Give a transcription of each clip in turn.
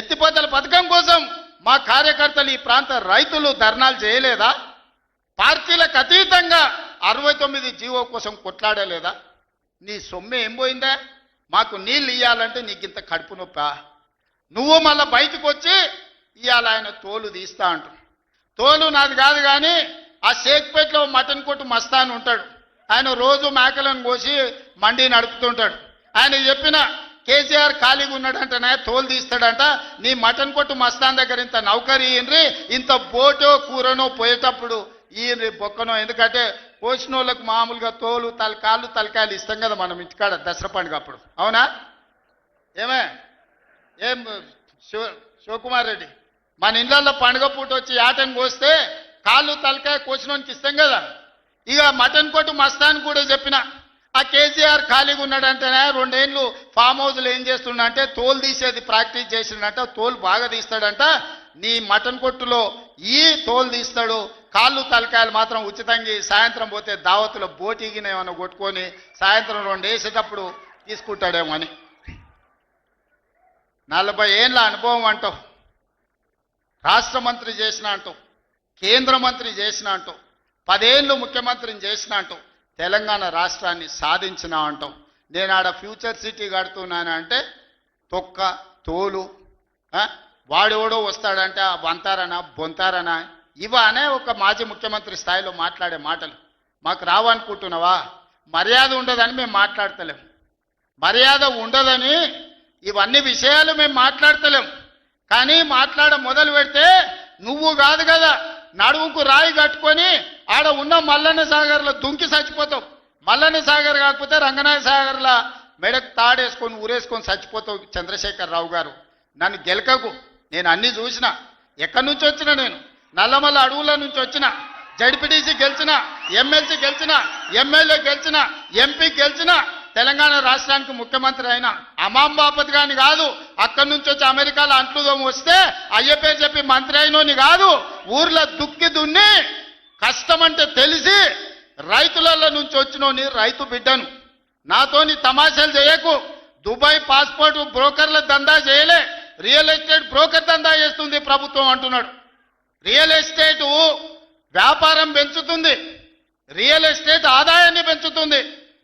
ఎత్తిపోతల పథకం కోసం మా కార్యకర్తలు ఈ ప్రాంత రైతులు ధర్నాలు చేయలేదా? పార్టీలకు అతీతంగా అరవై తొమ్మిది జీవో కోసం కొట్లాడలేదా? నీ సొమ్మె ఏం పోయిందా? మాకు నీళ్ళు ఇవ్వాలంటే నీకు ఇంత కడుపు నొప్పా? నువ్వు మళ్ళీ బయటకు వచ్చి ఇవాళ ఆయన తోలు తీస్తా అంటు తోలు నాది కాదు కానీ ఆ షేక్పేట్లో మటన్ కొట్టు మస్తాన్ ఉంటాడు. ఆయన రోజు మేకలను కోసి మండి నడుపుతుంటాడు. ఆయన చెప్పిన కేసీఆర్ ఖాళీగా ఉన్నాడంటనే తోలు తీస్తాడంట నీ మటన్ కొట్టు మస్తాన్ దగ్గర ఇంత నౌకరీ ఇయ్యండ్రి ఇంత బోటో కూరనో పోయేటప్పుడు ఈయన బొక్కనో. ఎందుకంటే కోసిన వాళ్ళకు మామూలుగా తోలు తలకాళ్ళు తలకాయలు ఇస్తాం కదా మనం ఇంటికాడ దసరా పండుగ అప్పుడు. అవునా? ఏమే? ఏం శివ శివకుమార్ రెడ్డి? మన ఇళ్ళల్లో పండుగ పూట వచ్చి ఆటను కోస్తే కాళ్ళు తలకాయ కోసినోనికి ఇస్తాం కదా. ఇక మటన్ కొట్టు మస్తాన్ కూడా చెప్పిన ఆ కేసీఆర్ ఖాళీగా ఉన్నాడంటేనే రెండేళ్ళు ఫామ్ హౌస్లో ఏం చేస్తున్నాడంటే అంటే తోలు తీసేది ప్రాక్టీస్ చేసిండంట తోలు బాగా తీస్తాడంట. నీ మటన్ కొట్టులో ఈ తోలు తీస్తాడు. కాళ్ళు తలకాయలు మాత్రం ఉచితంగా సాయంత్రం పోతే దావతులో బోటిగినేమన్నా ఏమైనా కొట్టుకొని సాయంత్రం రెండు వేసేటప్పుడు తీసుకుంటాడేమో అని. నలభై ఏళ్ళ అనుభవం అంటావు రాష్ట్ర మంత్రి చేసిన అంటావు కేంద్ర మంత్రి చేసిన అంటావు పదేళ్ళు ముఖ్యమంత్రిని చేసిన అంటావు తెలంగాణ రాష్ట్రాన్ని సాధించిన అంటాం. నేను ఆడ ఫ్యూచర్ సిటీ కడుతున్నాను అంటే తొక్క తోలు వాడెవడో వస్తాడంటే ఆ వంతారనా బొంతారనా? ఇవనే ఒక మాజీ ముఖ్యమంత్రి స్థాయిలో మాట్లాడే మాటలు. మాకు రావనుకుంటున్నావా? మర్యాద ఉండదని మేము మాట్లాడతలేం. మర్యాద ఉండదని ఇవన్నీ విషయాలు మేము మాట్లాడతలేం. కానీ మాట్లాడ మొదలు పెడితే నువ్వు కాదు కదా నడుముకు రాయి కట్టుకొని ఆడ ఉన్న మల్లన్న సాగర్లో దుంకి చచ్చిపోతావు. మల్లన్న సాగర్ కాకపోతే రంగనాయ సాగర్లో మెడకు తాడేసుకొని ఊరేసుకొని చచ్చిపోతావు చంద్రశేఖర్ రావు గారు. నన్ను గెలకకు. నేను అన్ని చూసిన. ఎక్కడి నుంచి వచ్చిన నేను? నల్లమల్ల అడవుల నుంచి వచ్చిన. జడ్పీటీసీ గెలిచిన. ఎమ్మెల్సీ గెలిచిన. ఎమ్మెల్యే గెలిచిన. ఎంపీ గెలిచిన. తెలంగాణ రాష్ట్రానికి ముఖ్యమంత్రి అయిన అమాం బాపత్ గాని కాదు. అక్కడి నుంచి వచ్చి అమెరికాలో అంట్లుదోమ వస్తే అయ్య పేరు చెప్పి మంత్రి అయినోని కాదు. ఊర్లో దుక్కి దున్ని కష్టం అంటే తెలిసి రైతులలో నుంచి వచ్చినోని రైతు బిడ్డను. నాతోని తమాషాలు చేయకు. దుబాయ్ పాస్పోర్ట్ బ్రోకర్ల దందా చేయలే. రియల్ ఎస్టేట్ బ్రోకర్ దందా చేస్తుంది ప్రభుత్వం అంటున్నాడు. రియల్ ఎస్టేట్ వ్యాపారం పెంచుతుంది. రియల్ ఎస్టేట్ ఆదాయాన్ని పెంచుతుంది.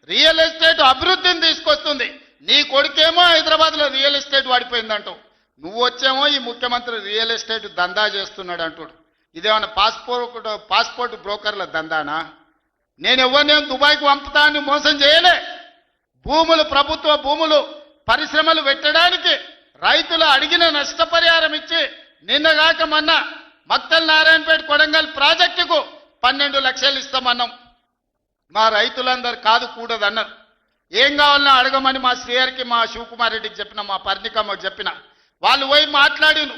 రియల్ ఎస్టేట్ అభివృద్ధిని తీసుకొస్తుంది. నీ కొడుకేమో హైదరాబాద్లో రియల్ ఎస్టేట్ వాడిపోయిందంటావు నువ్వు వచ్చేమో ఈ ముఖ్యమంత్రి రియల్ ఎస్టేట్ దందా చేస్తున్నాడు అంటాడు ఇదేమన్నా పాస్పోర్ట్ పాస్పోర్ట్ బ్రోకర్ల దందానా? నేను ఎవరినేం దుబాయ్కి పంపుతా అని మోసం చేయలే. భూములు ప్రభుత్వ భూములు పరిశ్రమలు పెట్టడానికి రైతులు అడిగిన నష్టపరిహారం ఇచ్చి నిన్నగాక మొన్న మక్తల్ నారాయణపేట కొడంగల్ ప్రాజెక్టుకు పన్నెండు లక్షలు ఇస్తామన్నాం. మా రైతులందరు కాదు కూడదన్నారు. ఏం కావాలన్నా అడగమని మా శ్రీహరికి మా శివకుమార్ రెడ్డికి చెప్పిన మా పర్ణికమ్మకి చెప్పిన. వాళ్ళు పోయి మాట్లాడిను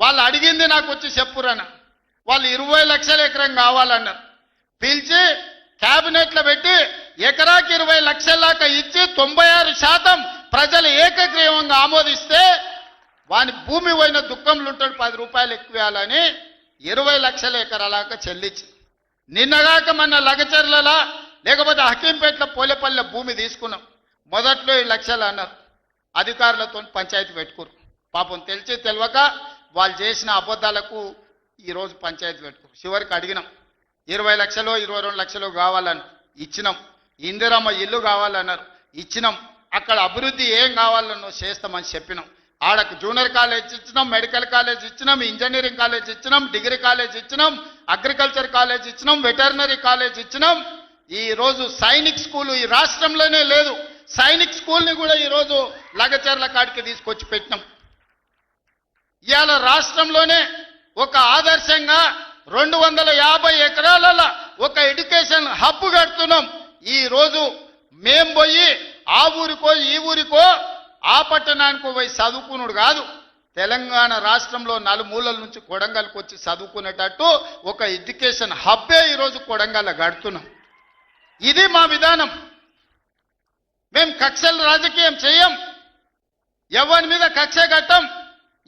వాళ్ళు అడిగింది నాకు వచ్చి చెప్పురన్నా వాళ్ళు ఇరవై లక్షల ఎకరం కావాలన్నారు. పిలిచి క్యాబినెట్లో పెట్టి ఎకరాకి ఇరవై లక్షల దాకా ఇచ్చి తొంభై ఆరు శాతం ప్రజలు ఏకగ్రీవంగా ఆమోదిస్తే వాని భూమి పోయిన దుఃఖంలో ఉంటాడు పది రూపాయలు ఎక్కువ ఇరవై లక్షల ఎకరాలాక చెల్లించి నిన్నగాక మన లగచర్లలా లేకపోతే హకీంపేట్ల పోలేపల్లె భూమి తీసుకున్నాం. మొదట్లో ఈ లక్షలు అన్నారు. అధికారులతో పంచాయతీ పెట్టుకోరు పాపం తెలిసి తెలియక వాళ్ళు చేసిన అబద్ధాలకు ఈరోజు పంచాయతీ పెట్టుకున్నాం. చివరికి అడిగినాం ఇరవై లక్షలు ఇరవై రెండు లక్షలు కావాలని ఇచ్చినాం. ఇందిరమ్మ ఇల్లు కావాలన్నారు ఇచ్చినాం. అక్కడ అభివృద్ధి ఏం కావాలన్నో చేస్తామని చెప్పినాం. ఆడకు జూనియర్ కాలేజ్ ఇచ్చినాం మెడికల్ కాలేజ్ ఇచ్చినాం ఇంజనీరింగ్ కాలేజ్ ఇచ్చినాం డిగ్రీ కాలేజ్ ఇచ్చినాం అగ్రికల్చర్ కాలేజ్ ఇచ్చినాం వెటర్నరీ కాలేజ్ ఇచ్చినాం. ఈ రోజు సైనిక్ స్కూల్ ఈ రాష్ట్రంలోనే లేదు. సైనిక్ స్కూల్ని కూడా ఈరోజు లగచర్ల కాడికి తీసుకొచ్చి పెట్టినాం. ఇవాళ రాష్ట్రంలోనే ఒక ఆదర్శంగా రెండు వందల యాభై ఎకరాల ఒక ఎడ్యుకేషన్ హబ్ కడుతున్నాం. ఈ రోజు మేం పోయి ఆ ఊరికో ఈ ఊరికో ఆ పట్టణానికో పోయి చదువుకున్నాడు కాదు. తెలంగాణ రాష్ట్రంలో నలుమూలల నుంచి కొడంగల్కి వచ్చి చదువుకునేటట్టు ఒక ఎడ్యుకేషన్ హబ్బే ఈరోజు కొడంగల్ కడుతున్నాం. ఇది మా విధానం. మేము కక్షలు రాజకీయం చేయం. ఎవరి మీద కక్ష కట్టం?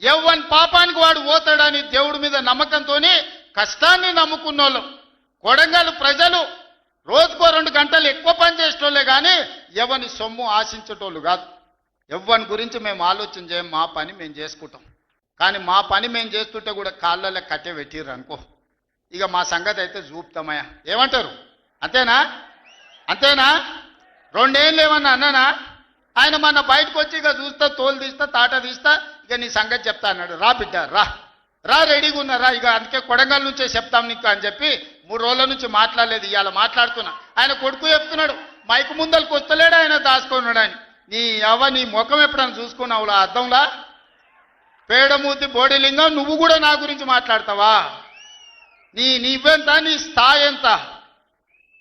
ఎవ్వని పాపానికి వాడు పోతాడని దేవుడి మీద నమ్మకంతోనే కష్టాన్ని నమ్ముకున్నోళ్ళం. కొడంగల్ ప్రజలు రోజుకో రెండు గంటలు ఎక్కువ పని చేసేటోళ్ళే కానీ ఎవని సొమ్ము ఆశించేటోళ్ళు కాదు. ఎవ్వని గురించి మేము ఆలోచన చేయం మా పని మేము చేసుకుంటాం. కానీ మా పని మేము చేస్తుంటే కూడా కాళ్ళలో కట్టె పెట్టిర్రు అనుకో. ఇక మా సంగతి అయితే చూపుతామయ్యా. ఏమంటారు? అంతేనా? అంతేనా? రెండేళ్ళు ఏమన్నా అన్నానా? ఆయన మన బయటకు వచ్చి ఇక చూస్తా తోలు తీస్తా తాట తీస్తా ఇక నీ సంగతి చెప్తా అన్నాడు. రా బిడ్డ రా. రా రెడీగా ఉన్నారా ఇక అందుకే కొడంగల్ నుంచే చెప్తాం నీకు అని చెప్పి మూడు రోజుల నుంచి మాట్లాడలేదు ఇవాళ మాట్లాడుతున్నా. ఆయన కొడుకు చెప్తున్నాడు మైకు ముందలకు వస్తలేడు ఆయన దాచుకున్నాడు ఆయన నీ అవ్వ నీ ముఖం ఎప్పుడైనా చూసుకున్నావులా అర్థంలా పేడమూతి బోడిలింగం నువ్వు కూడా నా గురించి మాట్లాడతావా? నీ నీవెంత నీ స్థాయి ఎంత?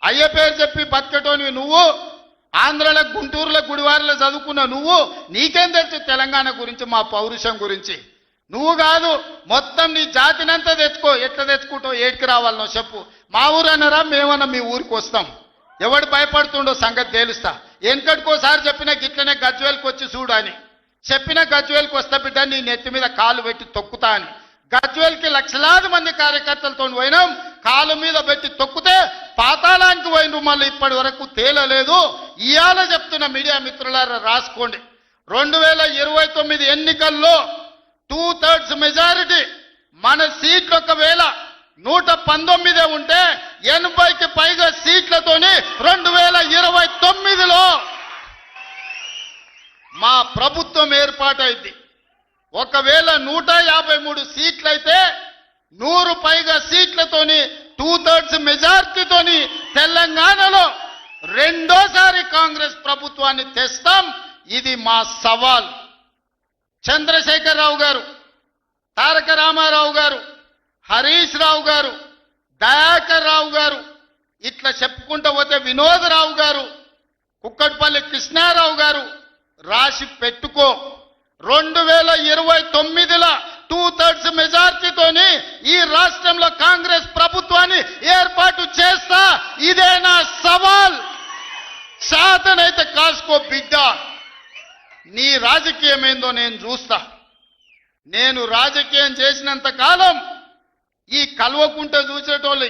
అయ్య పేరు చెప్పి బతికటోనివి నువ్వు ఆంధ్రలో గుంటూరులో గుడివారిలో చదువుకున్న నువ్వు నీకేం తెలుసు తెలంగాణ గురించి మా పౌరుషం గురించి? నువ్వు కాదు మొత్తం నీ జాతినంతా తెచ్చుకో ఎట్లా తెచ్చుకుంటావు ఏడికి రావాలనో చెప్పు. మా ఊరు అన్నారా మేమన్నా మీ ఊరికి వస్తాం. ఎవడు భయపడుతుండో సంగతి తేలుస్తా. వెనకటికోసారి చెప్పిన గిట్లనే గజ్వేల్కి వచ్చి చూడు అని. చెప్పిన గజ్వేల్కి వస్తా బిడ్డ నీ నెత్తి మీద కాలు పెట్టి తొక్కుతా అని. గజ్వేల్కి లక్షలాది మంది కార్యకర్తలతో పోయినాం. కాలు మీద పెట్టి తొక్కితే పాతాళానికి పోయినరు మళ్ళీ ఇప్పటి వరకు తేలలేదు. ఇవాళ చెప్తున్న మీడియా మిత్రులారా రాసుకోండి. రెండు వేల ఇరవై తొమ్మిది ఎన్నికల్లో టూ థర్డ్స్ మెజారిటీ మన సీట్లు ఒకవేళ నూట పంతొమ్మిదే ఉంటే ఎనభైకి పైగా సీట్లతోని రెండు వేల ఇరవై తొమ్మిదిలో మా ప్రభుత్వం ఏర్పాటైంది. ఒకవేళ నూట యాభై మూడు సీట్లయితే నూరు పైగా సీట్లతోని టూ థర్డ్స్ మెజార్టీతోని తెలంగాణలో రెండోసారి కాంగ్రెస్ ప్రభుత్వాన్ని తెస్తాం. ఇది మా సవాల్. చంద్రశేఖరరావు గారు తారక రామారావు గారు హరీష్ రావు గారు దయాకర్ రావు గారు ఇట్లా చెప్పుకుంటూ పోతే వినోదరావు గారు కుక్కట్పల్లి కృష్ణారావు గారు రాసి పెట్టుకో. రెండు వేల ఇరవై తొమ్మిదిలో టూ థర్డ్స్ మెజార్టీతోని ఈ రాష్ట్రంలో కాంగ్రెస్ ప్రభుత్వాన్ని ఏర్పాటు చేస్తా ఇదే నా సవాల్. సాధనైతే కాసుకో బిడ్డ. నీ రాజకీయం ఏందో నేను చూస్తా. నేను రాజకీయం చేసినంత కాలం ఈ కల్వకుంట చూసేటోళ్ళు.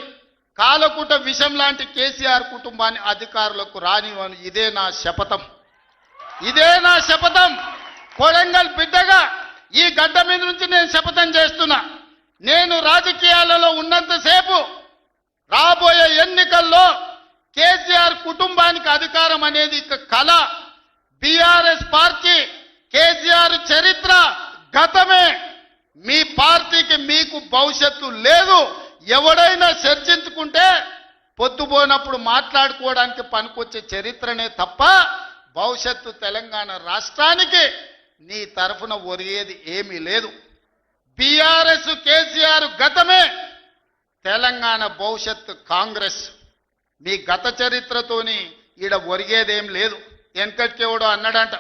కాలకుంట విషం లాంటి కేసీఆర్ కుటుంబాన్ని అధికారులకు రానివ్వను. ఇదే నా శపథం. ఇదే నా శపథం. కొడంగల్ బిడ్డగా ఈ గడ్డ మీద నుంచి నేను శపథం చేస్తున్నా. నేను రాజకీయాలలో ఉన్నంతసేపు రాబోయే ఎన్నికల్లో కేసీఆర్ కుటుంబానికి అధికారం అనేది ఇక కళ బీఆర్ఎస్ పార్టీ కేసీఆర్ చరిత్ర గతమే. మీ పార్టీకి మీకు భవిష్యత్తు లేదు. ఎవడైనా చర్చించుకుంటే పొద్దుపోయినప్పుడు మాట్లాడుకోవడానికి పనికొచ్చే చరిత్రనే తప్ప భవిష్యత్తు తెలంగాణ రాష్ట్రానికి నీ తరఫున ఒరిగేది ఏమీ లేదు. బీఆర్ఎస్ కేసీఆర్ గతమే. తెలంగాణ భవిష్యత్తు కాంగ్రెస్. మీ గత చరిత్రతోని ఈడ ఒరిగేదేం లేదు. వెనకటికెవడో అన్నాడంట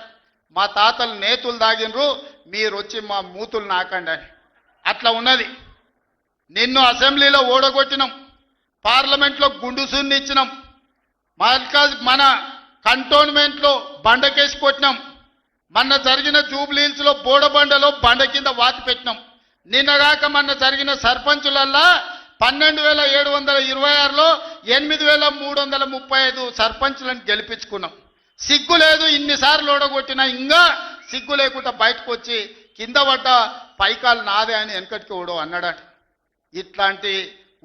మా తాతలు నేతులు దాగినరు మీరు వచ్చి మా మూతులు నాకండి అని. అట్లా ఉన్నది. నిన్ను అసెంబ్లీలో ఓడగొట్టినాం. పార్లమెంట్లో గుండు ఇచ్చినాం. మన కంటోన్మెంట్లో బండకేసి కొట్టినాం. మొన్న జరిగిన జూబ్లీహిల్స్లో బోడబండలో బండ కింద వాతి పెట్టినాం. నిన్నగాక మొన్న జరిగిన సర్పంచులల్లా పన్నెండు వేల ఏడు వందల ఇరవై ఆరులో ఎనిమిది వేల మూడు వందల ముప్పై ఐదు సర్పంచులను గెలిపించుకున్నాం. సిగ్గు లేదు ఇన్నిసార్లు ఓడగొట్టినా ఇంకా సిగ్గు లేకుండా బయటకు వచ్చి కింద పడ్డ పైకాలు నాదే అని వెనకటికి ఓడో అన్నాడట. ఇట్లాంటి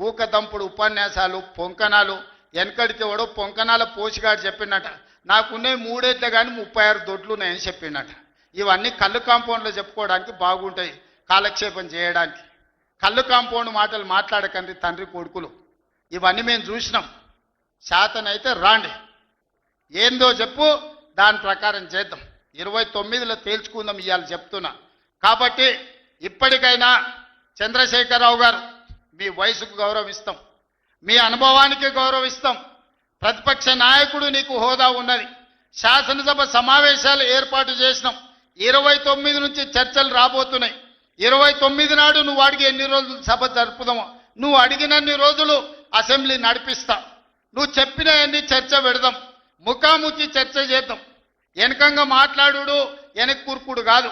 ఊకదంపుడు ఉపన్యాసాలు పొంకణాలు వెనకడికి ఓడో పొంకణాల పోసిగాడు చెప్పిండట. నాకున్నాయి మూడేట్లే కానీ ముప్పై ఆరు దొడ్లు ఉన్నాయని చెప్పిండట. ఇవన్నీ కళ్ళు కాంపౌండ్లో చెప్పుకోవడానికి బాగుంటాయి కాలక్షేపం చేయడానికి. కళ్ళు కాంపౌండ్ మాటలు మాట్లాడకండి తండ్రి కొడుకులు. ఇవన్నీ మేము చూసినాం. శాతనైతే రాండి. ఏందో చెప్పు దాని ప్రకారం చేద్దాం. ఇరవై తొమ్మిదిలో తేల్చుకుందాం ఇవాళ చెప్తున్నా. కాబట్టి ఇప్పటికైనా చంద్రశేఖరరావు గారు మీ వయసుకు గౌరవిస్తాం. మీ అనుభవానికి గౌరవిస్తాం. ప్రతిపక్ష నాయకుడు నీకు హోదా ఉన్నది. శాసనసభ సమావేశాలు ఏర్పాటు చేసినాం. ఇరవై తొమ్మిది నుంచి చర్చలు రాబోతున్నాయి. ఇరవై తొమ్మిది నాడు నువ్వు అడిగి ఎన్ని రోజులు సభ జరుపుదామో నువ్వు అడిగినన్ని రోజులు అసెంబ్లీ నడిపిస్తా. నువ్వు చెప్పిన అన్ని చర్చ పెడదాం. ముఖాముఖి చర్చ చేద్దాం. వెనకంగా మాట్లాడు వెనక్ కూర్పుడు కాదు.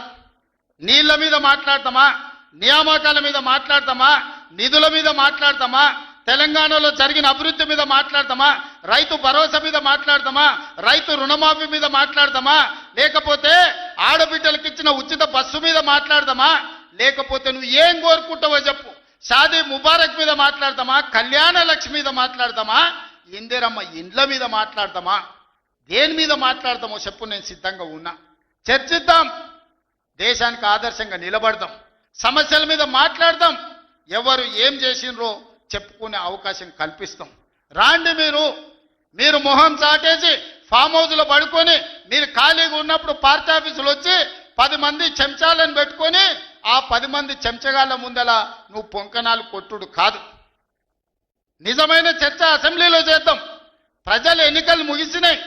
నీళ్ళ మీద మాట్లాడతామా? నియామకాల మీద మాట్లాడతామా? నిధుల మీద మాట్లాడతామా? తెలంగాణలో జరిగిన అభివృద్ధి మీద మాట్లాడతామా? రైతు భరోసా మీద మాట్లాడతామా? రైతు రుణమాఫీ మీద మాట్లాడతామా? లేకపోతే ఆడబిడ్డలకు ఇచ్చిన ఉచిత బస్సు మీద మాట్లాడతామా? లేకపోతే నువ్వు ఏం కోరుకుంటావో చెప్పు. షాదీ ముబారక్ మీద మాట్లాడతామా? కళ్యాణ లక్ష్మి మీద మాట్లాడతామా? ఇందిరమ్మ ఇండ్ల మీద మాట్లాడతామా? దేని మీద మాట్లాడతామో చెప్పు నేను సిద్ధంగా ఉన్నా. చర్చిద్దాం. దేశానికి ఆదర్శంగా నిలబడదాం. సమస్యల మీద మాట్లాడదాం. ఎవరు ఏం చేసినరో చెప్పుకునే అవకాశం కల్పిస్తాం. రాండి మీరు. మీరు మొహం చాటేసి ఫామ్ హౌస్లో పడుకొని మీరు ఖాళీగా ఉన్నప్పుడు పార్టీ ఆఫీసులు వచ్చి పది మంది చెంచాలను పెట్టుకొని ఆ పది మంది చెంచగాళ్ళ ముందల నువ్వు పొంకనాలు కొట్టుడు కాదు. నిజమైన చర్చ అసెంబ్లీలో చేద్దాం. ప్రజలు ఎన్నికలు ముగిసినాయి.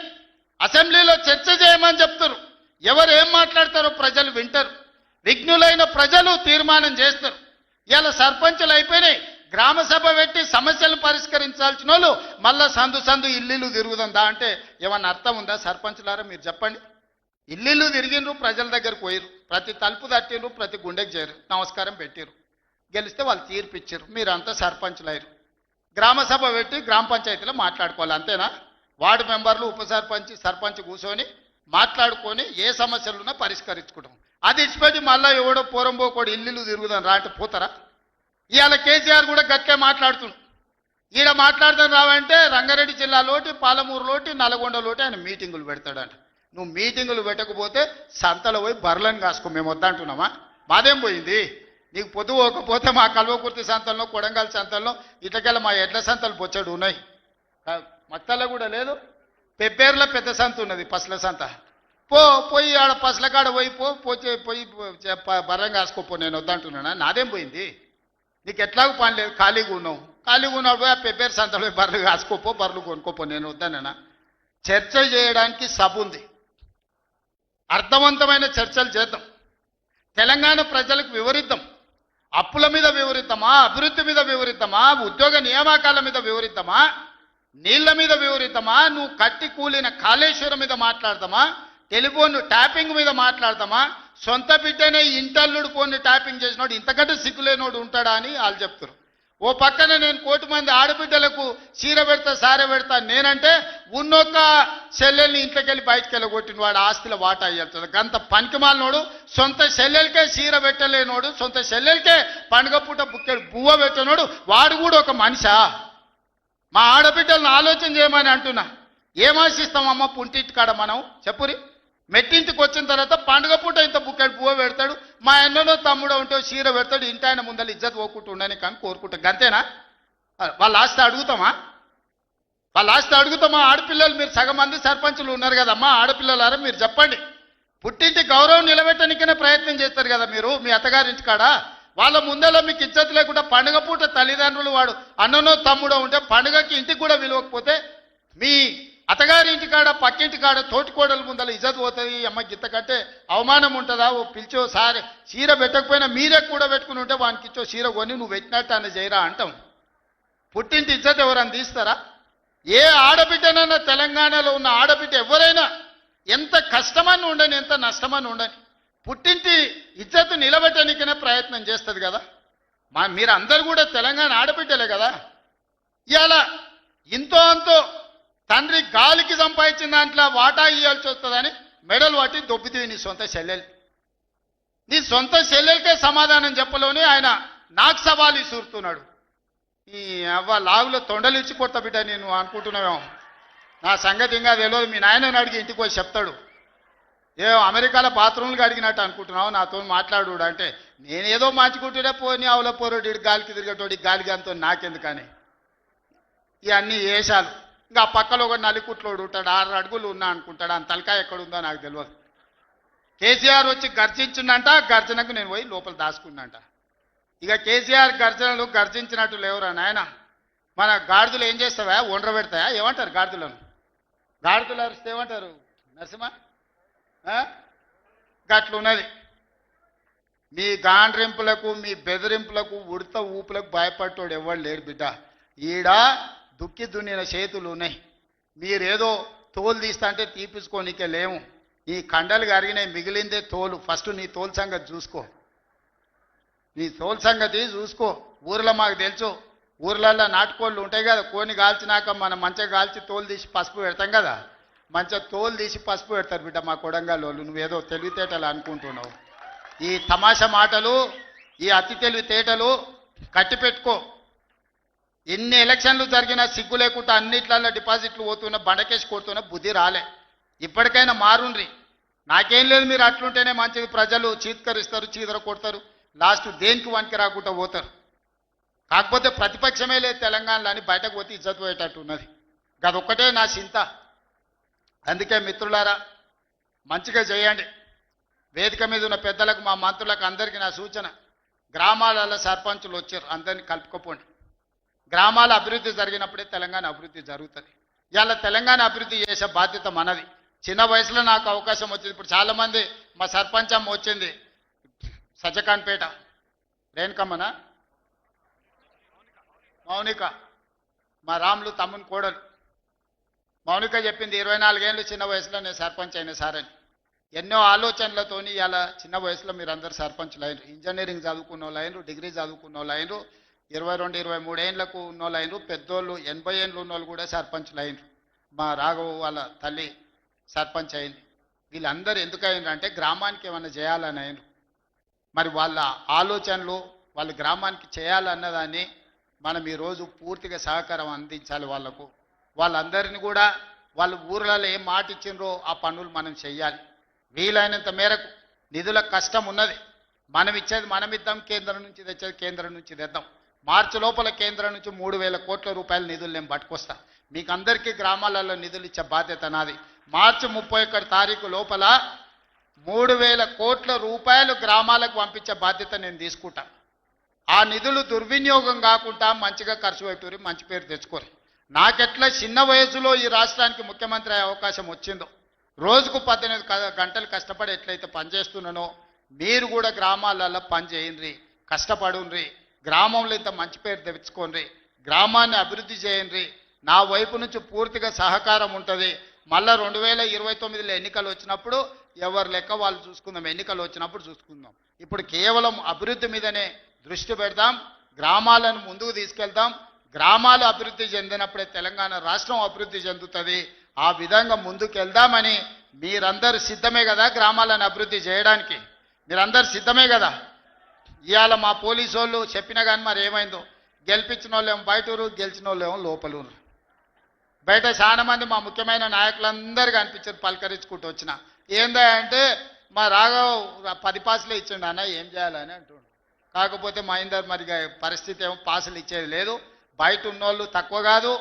అసెంబ్లీలో చర్చ చేయమని చెప్తారు. ఎవరు ఏం మాట్లాడతారో ప్రజలు వింటారు. విఘ్నులైన ప్రజలు తీర్మానం చేస్తారు. ఇలా సర్పంచులు అయిపోయినాయి. గ్రామ సభ పెట్టి సమస్యలు పరిష్కరించాల్సిన వాళ్ళు మళ్ళా సందు సందు ఇల్లు తిరుగుదందా అంటే ఏమన్నా అర్థం ఉందా? సర్పంచ్లారా మీరు చెప్పండి. ఇల్లు తిరిగిండ్రు ప్రజల దగ్గరకు పోయిరు ప్రతి తలుపు తట్టిండ్రు ప్రతి గుండెకి చేరు. నమస్కారం పెట్టిరు గెలిస్తే వాళ్ళు తీర్పు ఇచ్చారు మీరంతా సర్పంచ్లయ్యారు గ్రామ సభ పెట్టి గ్రామ పంచాయతీలో మాట్లాడుకోవాలి అంతేనా? వార్డు మెంబర్లు ఉప సర్పంచ్ సర్పంచ్ కూర్చొని మాట్లాడుకొని ఏ సమస్యలున్నా పరిష్కరించుకుంటాం. అది ఇచ్చిపెట్టి మళ్ళీ ఎవడో కూడా ఇల్లు తిరుగుదాం రా అంటే పోతారా? ఇవాళ కేసీఆర్ కూడా గట్టే మాట్లాడుతున్నాడు ఈడ మాట్లాడదాం రావంటే రంగారెడ్డి జిల్లాలోటి పాలమూరులోటి నల్గొండలోటి ఆయన మీటింగులు పెడతాడంట. నువ్వు మీటింగులు పెట్టకపోతే సంతలో పోయి బర్లను కాసుకో మేము వద్దంటున్నామా? మాదేం పోయింది? నీకు పొద్దు పోకపోతే మా కల్వకుర్తి సంతల్లో కొడంగల్ సంతల్లో ఇట్లకెళ్ళ మా ఎడ్ల సంతలు బొచ్చడు ఉన్నాయి. మత్తల్లో కూడా లేదు. పెబ్బేర్ల పెద్ద సంత ఉన్నది పసల సంత. పో పోయి ఆడ పసలకాడ పోయి పో పోయి పోయి బర్రం కాసుకోపో నేను వద్దంటున్నానా? నాదేం పోయింది? నీకు ఎట్లాగ పని లేదు ఖాళీగా ఉన్నావు. ఖాళీగా ఉన్నాడు పోయి ఆ పెబ్బేరు సంతలో బర్రెలు కాసుకోపో బర్రెలు కొనుక్కోపో నేను వద్దానన్నా. చర్చ చేయడానికి సభ ఉంది. అర్థవంతమైన చర్చలు చేద్దాం. తెలంగాణ ప్రజలకు వివరిద్దాం. అప్పుల మీద వివరిద్దామా? అభివృద్ధి మీద వివరిద్దామా? ఉద్యోగ నియామకాల మీద వివరిద్దామా? నీళ్ళ మీద వివరిద్దామా? నువ్వు కట్టి కూలిన కాళేశ్వరం మీద మాట్లాడతామా టెలిఫోన్ ట్యాపింగ్ మీద మాట్లాడతామా సొంత బిడ్డనే ఇంటల్లుడు ఫోన్ ట్యాపింగ్ చేసినోడు ఇంతకంటే సిగ్గులేనోడు ఉంటాడా అని వాళ్ళు చెప్తారు ఓ పక్కన నేను కోటి మంది ఆడబిడ్డలకు చీర పెడతా సార పెడతా నేనంటే ఉన్నొక్క సెల్లెల్ని ఇంట్లోకి వెళ్ళి బయటకు వెళ్ళగొట్టిన వాడు ఆస్తుల వాటా అయ్యేస్తుంది గంత పనికిమాలినోడు సొంత సెల్లెలకే చీర పెట్టలేనోడు సొంత సెల్లెలకే పండుగ పూట బుక్కెడు బువ్వ పెట్టనోడు వాడు కూడా ఒక మనిషా? మా ఆడబిడ్డలను ఆలోచన చేయమని అంటున్నా. ఏమాశిస్తామమ్మ పుంటింటి కాడ మనం? చెప్పురి. మెట్టింటికి వచ్చిన తర్వాత పండుగ పూట ఇంత బుక్కెడు పువ్వు పెడతాడు. మా అన్ననో తమ్ముడో ఉంటే చీర పెడతాడు. ఇంటి ఆయన ముందర ఇజ్జత్ పోకుండా ఉండని కానీ కోరుకుంటా. గంతేనా? వాళ్ళ ఆస్తి అడుగుతామా? వాళ్ళ ఆస్తి అడుగుతామా? ఆడపిల్లలు మీరు సగం మంది సర్పంచులు ఉన్నారు కదమ్మా ఆడపిల్లలారా మీరు చెప్పండి. పుట్టింటి గౌరవం నిలబెట్టడానికనే ప్రయత్నం చేస్తారు కదా మీరు మీ అత్తగారింటి కాడ? వాళ్ళ ముందర మీకు ఇజ్జత్ లేకుండా పండుగ పూట తల్లిదండ్రులు వాడు అన్ననో తమ్ముడో ఉంటే పండుగకి ఇంటికి కూడా విలువకపోతే మీ అతగారింటి కాడ పక్కింటి కాడ తోటికోడల ముందల ఇజ్జత్ పోతుంది. అమ్మ గిత్త కంటే అవమానం ఉంటుందా? ఓ పిలిచో సారి చీర పెట్టకపోయినా మీరే కూడా పెట్టుకుని ఉంటే వానికి ఇచ్చో చీర కొని నువ్వు పెట్టినట్టు అని చేయరా అంటాం. పుట్టింటి ఇజ్జత్ ఎవరన్నా తీస్తారా? ఏ ఆడబిడ్డనన్నా తెలంగాణలో ఉన్న ఆడబిడ్డ ఎవరైనా ఎంత కష్టమని ఉండని ఎంత నష్టమని ఉండని పుట్టింటి ఇజ్జత్ నిలబెట్టడానికనే ప్రయత్నం చేస్తుంది కదా. మా మీరందరూ కూడా తెలంగాణ ఆడబిడ్డలే కదా. ఇవాళ ఇంతో అంతో తండ్రి గాలికి సంపాదించిన దాంట్లో వాటా ఇవ్వాల్సి వస్తుందని మెడలు పట్టి దొబ్బితీవి నీ సొంత చెల్లెలు. నీ సొంత చెల్లెలకే సమాధానం చెప్పలోనే ఆయన నాకు సవాలు ఇసురుతున్నాడు ఈ అవ్వ లాగులో తొండలు ఇచ్చి కొడతా బిడ్డ నేను అనుకుంటున్నావేమో. నా సంగతి ఇంకా తెలియదు. మీ నాయనని అడిగి ఇంటికి పోయి చెప్తాడు. ఏ అమెరికాలో బాత్రూమ్లు అడిగినట్టు అనుకుంటున్నావు నాతో మాట్లాడు అంటే నేనేదో మార్చుకుంటుండే పోని అవలో పోరోడు గాలికి తిరిగేటోడి గాలికి నాకెందుకని. ఇవన్నీ వేషాలు ఇంకా పక్కలో ఒక నలికుట్లోడు ఉంటాడు ఆరు అడుగులు ఉన్నా అనుకుంటాడు ఆ తలకాయ ఎక్కడుందో నాకు తెలియదు కేసీఆర్ వచ్చి గర్జించిందంట గర్జనకు నేను పోయి లోపల దాచుకున్నంట. ఇక కేసీఆర్ గర్జనలు గర్జించినట్టు లేవురా నాయన. మన గాడిదలు ఏం చేస్తావా? ఒండ్ర పెడతాయా? ఏమంటారు గాడిదలను? గాడిదలు అరిస్తే ఏమంటారు? నరసింహ? గట్లున్నది. మీ గాండ్రింపులకు మీ బెదిరింపులకు ఉడత ఊపులకు భయపడ్డాడు ఎవడు లేడు బిడ్డ. ఈడ దుక్కి దున్నిన చేతులు ఉన్నాయి. మీరేదో తోలు తీస్తా అంటే తీపించుకోనికే లేము ఈ కండలు కరిగినాయి మిగిలిందే తోలు. ఫస్ట్ నీ తోలు సంగతి చూసుకో. నీ తోలు సంగతి చూసుకో. ఊర్లో మాకు తెలుసు. ఊర్లలో నాటుకోళ్ళు ఉంటాయి కదా కోని కాల్చినాక మనం మంచిగా కాల్చి తోలు తీసి పసుపు పెడతాం కదా. మంచిగా తోలు తీసి పసుపు పెడతారు బిడ్డ మా కొడంగల్ వాళ్ళు నువ్వేదో తెలివితేటలు అనుకుంటున్నావు. ఈ తమాషా మాటలు ఈ అతి తెలివితేటలు కట్టిపెట్టుకో. ఎన్ని ఎలక్షన్లు జరిగినా సిగ్గు లేకుండా అన్నిట్లలో డిపాజిట్లు పోతున్నా బండకేసి కొడుతున్నా బుద్ధి రాలే. ఇప్పటికైనా మారుండ్రి. నాకేం లేదు మీరు అట్లుంటేనే మంచిది. ప్రజలు చీత్కరిస్తారు చీదర కొడతారు. లాస్ట్ దేనికి వానికి రాకుండా పోతారు. కాకపోతే ప్రతిపక్షమే లేదు తెలంగాణలో అని బయటకు పోతే ఇజ్జత్ పోయేటట్టు ఉన్నది గదొక్కటే నా చింత. అందుకే మిత్రులారా మంచిగా చేయండి. వేదిక మీద ఉన్న పెద్దలకు మా మంత్రులకు అందరికీ నా సూచన. గ్రామాలలో సర్పంచులు వచ్చారు. అందరినీ కలుపుకోపోండి. గ్రామాల అభివృద్ధి జరిగినప్పుడే తెలంగాణ అభివృద్ధి జరుగుతుంది. ఇవాళ తెలంగాణ అభివృద్ధి చేసే బాధ్యత మనది. చిన్న వయసులో నాకు అవకాశం వచ్చింది. ఇప్పుడు చాలామంది మా సర్పంచ్ అమ్మ వచ్చింది సజ్జకాన్పేట రేణుకమ్మనా? మౌనిక. మా రాములు తమ్ముని కోడలు. మౌనిక చెప్పింది ఇరవై నాలుగేళ్ళు చిన్న వయసులో నేను సర్పంచ్ అయిన సార్ అని ఎన్నో ఆలోచనలతోని ఇలా చిన్న వయసులో మీరు అందరు సర్పంచ్లు అయినరు ఇంజనీరింగ్ చదువుకున్న వాళ్ళు డిగ్రీ చదువుకున్న వాళ్ళు ఇరవై రెండు ఇరవై మూడు ఏళ్ళకు ఉన్నోళ్ళు అయినరు పెద్దోళ్ళు ఎనభై ఏళ్ళు ఉన్నోళ్ళు కూడా సర్పంచ్లు అయినరు. మా రాఘవ వాళ్ళ తల్లి సర్పంచ్ అయింది. వీళ్ళందరూ ఎందుకు అయినరు అంటే గ్రామానికి ఏమైనా చేయాలని అయినరు. మరి వాళ్ళ ఆలోచనలు వాళ్ళ గ్రామానికి చేయాలన్నదాన్ని మనం ఈరోజు పూర్తిగా సహకారం అందించాలి వాళ్ళకు. వాళ్ళందరినీ కూడా వాళ్ళ ఊర్లలో ఏం మాట ఇచ్చిండ్రో ఆ పనులు మనం చెయ్యాలి. వీలైనంత మేరకు నిధుల కష్టం ఉన్నది. మనం ఇచ్చేది మనం ఇద్దాం కేంద్రం నుంచి తెచ్చేది కేంద్రం నుంచి తెద్దాం. మార్చి లోపల కేంద్రం నుంచి మూడు వేల కోట్ల రూపాయల నిధులు నేను పట్టుకొస్తా. మీకు అందరికీ గ్రామాలలో నిధులు ఇచ్చే బాధ్యత నాది. మార్చి ముప్పై ఒకటి తారీఖు లోపల మూడు వేల కోట్ల రూపాయలు గ్రామాలకు పంపించే బాధ్యత నేను తీసుకుంటా. ఆ నిధులు దుర్వినియోగం కాకుండా మంచిగా ఖర్చు పెట్టుకుని మంచి పేరు తెచ్చుకోరు. నాకెట్లా చిన్న వయసులో ఈ రాష్ట్రానికి ముఖ్యమంత్రి అయ్యే అవకాశం వచ్చిందో రోజుకు పద్దెనిమిది గంటలు కష్టపడి ఎట్లయితే పనిచేస్తున్నానో మీరు కూడా గ్రామాలలో పని చేయండి కష్టపడుండ్రి. గ్రామంలో ఇంత మంచి పేరు తెచ్చుకోండి. గ్రామాన్ని అభివృద్ధి చేయండి. నా వైపు నుంచి పూర్తిగా సహకారం ఉంటుంది. మళ్ళా రెండు వేల ఇరవై తొమ్మిదిలో ఎన్నికలు వచ్చినప్పుడు ఎవరు లెక్క వాళ్ళు చూసుకుందాం ఎన్నికలు వచ్చినప్పుడు చూసుకుందాం. ఇప్పుడు కేవలం అభివృద్ధి మీదనే దృష్టి పెడదాం. గ్రామాలను ముందుకు తీసుకెళ్దాం. గ్రామాలు అభివృద్ధి చెందినప్పుడే తెలంగాణ రాష్ట్రం అభివృద్ధి చెందుతుంది. ఆ విధంగా ముందుకెళ్దామని మీరందరూ సిద్ధమే కదా గ్రామాలను అభివృద్ధి చేయడానికి? మీరందరూ సిద్ధమే కదా? ఇవాళ మా పోలీసు వాళ్ళు చెప్పినా కానీ మరి ఏమైందో? గెలిపించిన వాళ్ళేమో బయట ఊరు గెలిచిన వాళ్ళేమో లోపల ఊరు బయట చాలా మంది మా ముఖ్యమైన నాయకులందరూ కనిపించారు పలకరించుకుంటూ వచ్చిన. ఏందా అంటే మా రాఘవ్ పది పాసులు ఇచ్చిండు అన్న ఏం చేయాలని? అంటుండు. కాకపోతే మా ఇందరు మరి ఇక పరిస్థితి ఏమో పాసులు ఇచ్చేది లేదు. బయట ఉన్నోళ్ళు తక్కువ కాదు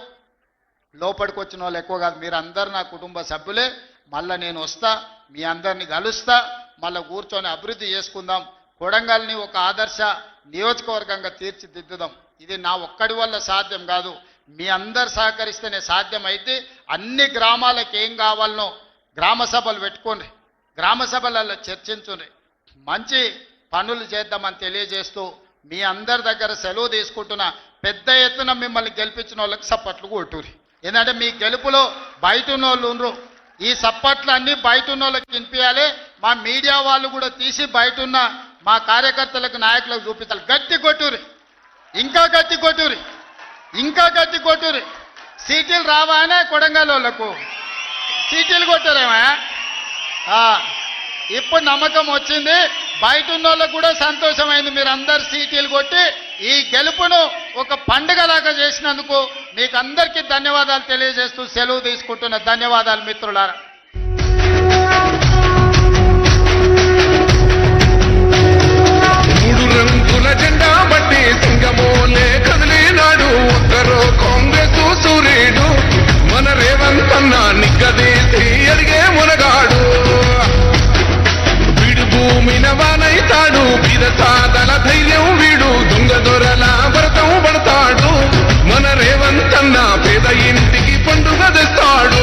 లోపలికి వచ్చిన వాళ్ళు ఎక్కువ కాదు. మీరు అందరు నా కుటుంబ సభ్యులే. మళ్ళీ నేను వస్తా మీ అందరిని కలుస్తా మళ్ళీ కూర్చొని అభివృద్ధి చేసుకుందాం. కొడంగల్ని ఒక ఆదర్శ నియోజకవర్గంగా తీర్చిదిద్దుదాం. ఇది నా ఒక్కడి వల్ల సాధ్యం కాదు. మీ అందరు సహకరిస్తేనే సాధ్యమైతే అన్ని గ్రామాలకు ఏం కావాలనో గ్రామ సభలు పెట్టుకోండి. గ్రామ సభలలో చర్చించుండ్రి మంచి పనులు చేద్దామని తెలియజేస్తూ మీ అందరి దగ్గర సెలవు తీసుకుంటున్న పెద్ద ఎత్తున మిమ్మల్ని గెలిపించిన వాళ్ళకి సప్పట్లు కొట్టురి ఎందుకంటే మీ గెలుపులో బయట ఉన్న ఉండరు. ఈ సప్పట్లు అన్నీ బయట ఉన్న వాళ్ళకి వినిపించాలి మా మీడియా వాళ్ళు కూడా తీసి బయట ఉన్న మా కార్యకర్తలకు నాయకులకు చూపించాలి గట్టి కొట్టురి. ఇంకా గట్టి కొట్టురి. ఇంకా గట్టి కొట్టురి. సీటీలు రావానే కొడంగల్ వాళ్ళకు సీటీలు కొట్టారేమా? ఇప్పుడు నమ్మకం వచ్చింది. బయట ఉన్న వాళ్ళకు కూడా సంతోషమైంది. మీరు అందరు సీటీలు కొట్టి ఈ గెలుపును ఒక పండుగలాగా చేసినందుకు మీకు అందరికీ ధన్యవాదాలు తెలియజేస్తూ సెలవు తీసుకుంటున్న ధన్యవాదాలు మిత్రులారా. పార్టీ బట్టి సింగమోలే కదిలినాడు ఒక్కరో కాంగ్రెస్ సూర్యుడు మన రేవంత్ అన్న నిగ్గదీసి అడిగే మునగాడు. వీడు భూమి నవానైతాడు బిరసాదల ధైర్యం వీడు. దొంగ దొరల భరతం పడతాడు. మన రేవంత్ అన్న పేద ఇంటికి పండుగ తెస్తాడు.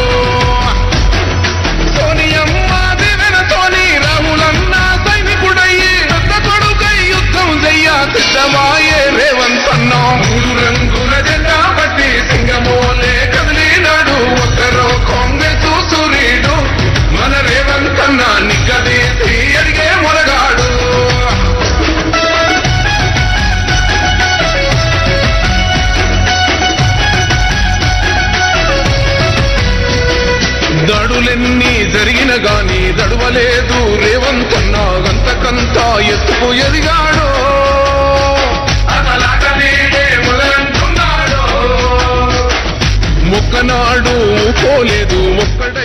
ఎదిగిన గాని దడవలేదు. రేవంతన్నా అంతకంతా ఎత్తుకు ఎదిగాడు. మొక్కనాడు పోలేదు ఒక్కటే